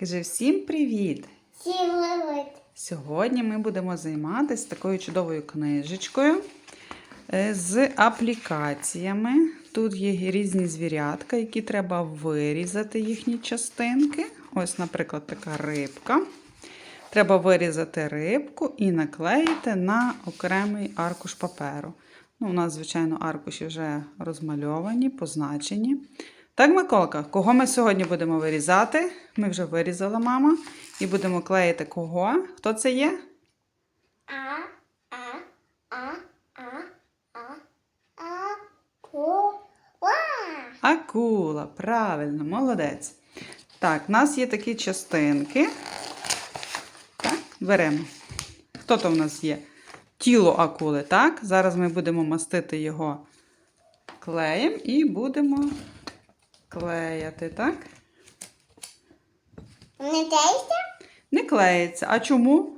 Кажи всім привіт! Всім привіт. Сьогодні ми будемо займатися такою чудовою книжечкою е, з аплікаціями. Тут є різні звірятка, які треба вирізати їхні частинки. Ось, наприклад, така рибка. Треба вирізати рибку і наклеїти на окремий аркуш паперу. Ну, у нас, звичайно, аркуші вже розмальовані, позначені. Так, Миколка, кого ми сьогодні будемо вирізати? Ми вже вирізала мама. І будемо клеїти кого? Хто це є? А, а, а, а, а, а, ку, ва. Акула. Правильно, молодець. Так, в нас є такі частинки. Так, беремо. Хто то в нас є? Тіло акули, так? Зараз ми будемо мастити його клеєм і будемо клеяти, так? Не тейся? Не клеїться. А чому?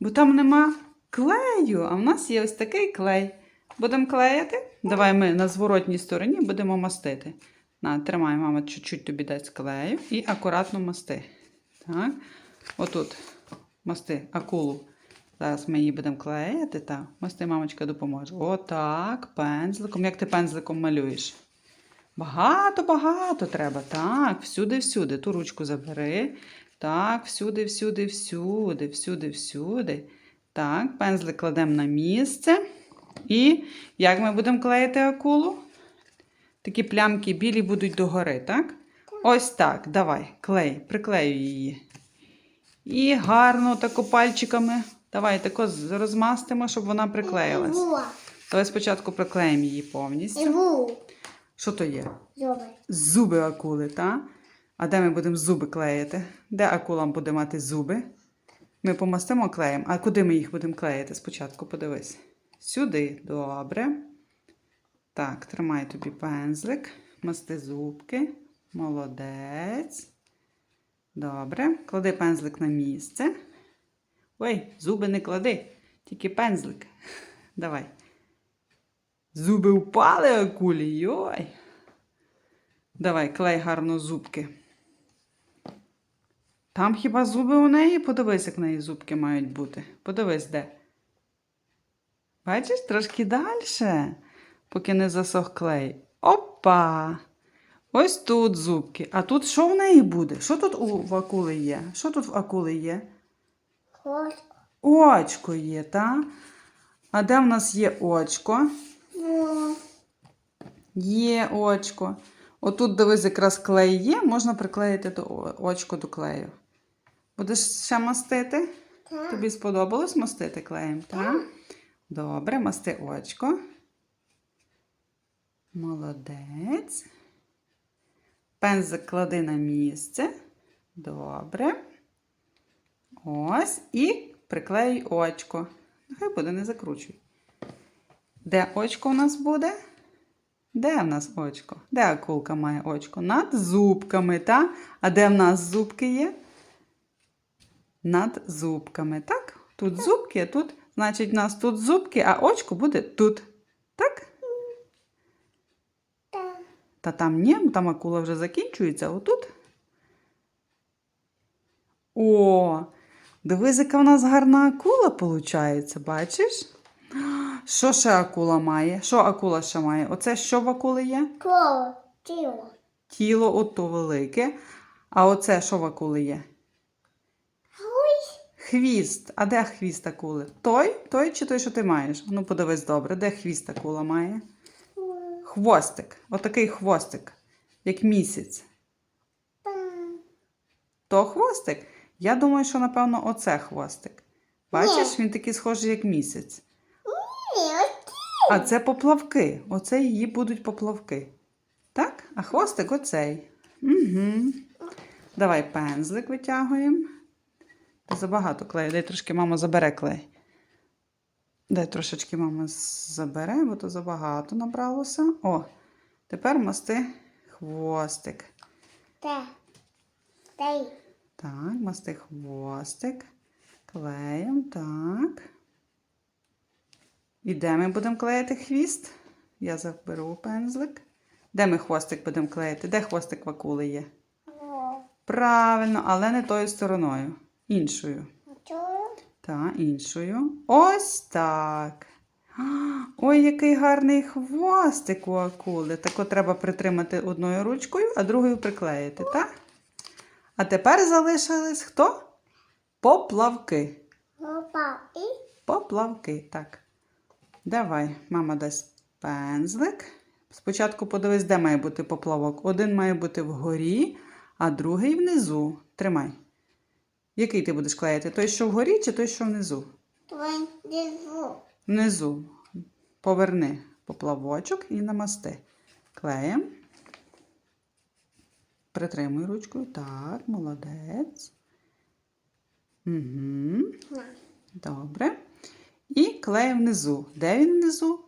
Бо там нема клею, а в нас є ось такий клей. Будемо клеїти? Давай ми на зворотній стороні будемо мастити. На, тримай, мама, чуть-чуть тобі дасть клею і акуратно масти. Так. Отут масти акулу. Зараз ми її будемо клеїти. Так. Масти, мамочка допоможе. Отак, пензликом. Як ти пензликом малюєш? Багато-багато треба. Так, всюди-всюди. Ту ручку забери. Так, всюди, всюди, всюди, всюди, всюди. Так, пензлик кладемо на місце. І як ми будемо клеїти акулу? Такі плямки білі будуть догори, так? Ось так. Давай, клей, приклею її. І гарно тако пальчиками. Давай тако розмастимо, щоб вона приклеїлась. Давай спочатку приклеїмо її повністю. Що то є? Зуби. Зуби акули, так? А де ми будемо зуби клеїти? Де акула буде мати зуби? Ми помастимо клеєм. А куди ми їх будемо клеїти спочатку? Подивись. Сюди. Добре. Так, тримай тобі пензлик. Масти зубки. Молодець. Добре. Клади пензлик на місце. Ой, зуби не клади, тільки пензлик. Давай. Зуби впали акулі. Йой. Давай, клей гарно зубки. Там хіба зуби у неї? Подивись, як в неї зубки мають бути. Подивись, де. Бачиш, трошки далі, поки не засох клей. Опа! Ось тут зубки. А тут що в неї буде? Що тут у в акули є? Що тут в акули є? Хвост. Очко є, та? А де в нас є очко? Є очко. Отут, дивись, якраз клей є, можна приклеїти до очко до клею. Будеш ще мастити? Так. Тобі сподобалось мастити клеєм, так? Добре, масти очко. Молодець. Пензик клади на місце. Добре. Ось. І приклеюй очко. Нехай буде, не закручуй. Де очко у нас буде? Де в нас очко? Де акулка має очко? Над зубками, так? А де в нас зубки є? Над зубками, так? Тут зубки, а тут, значить, в нас тут зубки, а очко буде тут. Так? Так. Та там ні, там акула вже закінчується, а отут. О, дивись, яка в нас гарна акула виходить, бачиш? Що ще акула має? Що акула ще має? Оце що в акули є? Клоу. Тіло. Тіло ото велике. А оце що в акули є? Ой. Хвіст. А де хвіст акули? Той? Той чи той, що ти маєш? Ну, подивись добре, де хвіст акула має? Хвостик. Отакий хвостик, як місяць. То хвостик? Я думаю, що, напевно, оце хвостик. Бачиш, він такий схожий, як місяць. А це поплавки. Оце її будуть поплавки. Так? А хвостик оцей. Угу. Давай пензлик витягуємо. Забагато клею. Дай трошки мама забере клей. Дай трошечки мама забере, бо то забагато набралося. О, тепер масти хвостик. те. Тей. Так, масти хвостик. Клеєм, так. І де ми будемо клеїти хвіст? Я заберу пензлик. Де ми хвостик будемо клеїти? Де хвостик в акули є? Правильно, але не тою стороною. Іншою. Та, іншою. Ось так. Ой, який гарний хвостик у акули. Тако треба притримати одною ручкою, а другою приклеїти, так? А тепер залишились хто? Поплавки. І Поплавки, так. Давай, мама дасть пензлик. Спочатку подивись, де має бути поплавок. Один має бути вгорі, а другий внизу. Тримай. Який ти будеш клеїти? Той, що вгорі, чи той, що внизу? твій диву. Внизу. Поверни поплавочок і намасти. Клеєм. Притримуй ручкою. Так, молодець. Угу. Добре. І клеїм внизу. Де він внизу?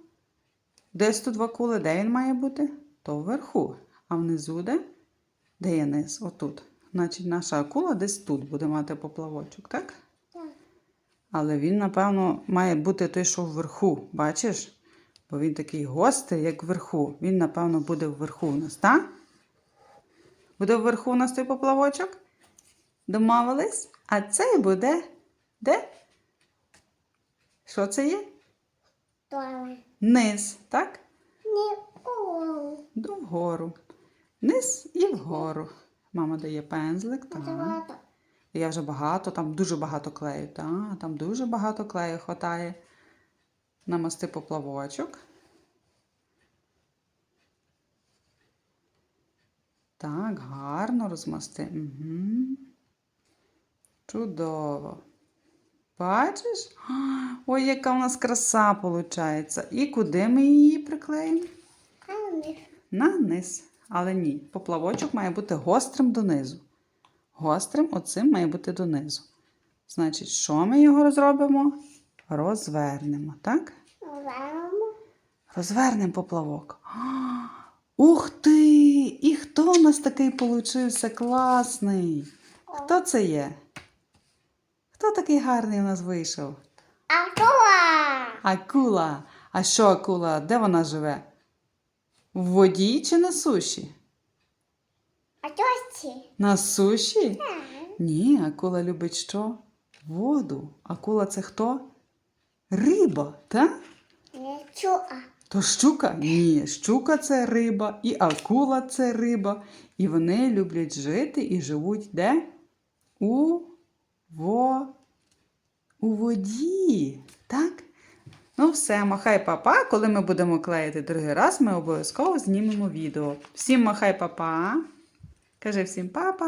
Тут два кули, де він має бути? То вверху. А внизу де? Де є низ? Отут. Значить, наша акула десь тут буде мати поплавочок, так? Так. Але він, напевно, має бути той, що вверху. Бачиш? Бо він такий гострий, як вверху. Він, напевно, буде вверху у нас, так? Буде вверху у нас той поплавочок? Домовились? А цей буде де? Що це є? Твоє. Низ, так? Не у. Догору. Низ і вгору. Мама дає пензлик. Так. Я вже багато, там дуже багато клею. Та, там дуже багато клею хватає. Намасти поплавочок. Так, гарно розмасти. Угу. Чудово. Бачиш? Ой, яка у нас краса виходить. І куди ми її приклеїмо? На низ. Але ні, поплавочок має бути гострим донизу. Гострим оцим має бути донизу. Значить, що ми його розробимо? Розвернемо, так? Варимо. Розвернемо поплавок. Ух ти! І хто у нас такий получився класний? Хто це є? Хто такий гарний у нас вийшов? А туа. Акула. А що акула? Де вона живе? В воді чи на суші? А. На суші? Так. Ні, акула любить що? Воду. Акула це хто? Риба, так? Не чуа. То щука? Ні, щука це риба, і акула це риба. І вони люблять жити і живуть де? У во... у воді. Так? Ну, все, махай папа. Коли ми будемо клеїти другий раз, ми обов'язково знімемо відео. Всім махай папа. Кажи всім папа.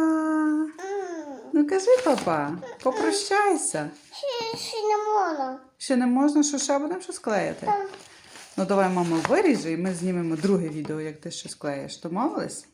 Ну кажи папа, попрощайся. Ще, ще не можна. Ще не можна, що ще будемо щось клеїти? Ну давай, мама, виріжи, і ми знімемо друге відео, як ти щось клеїш. Домовились?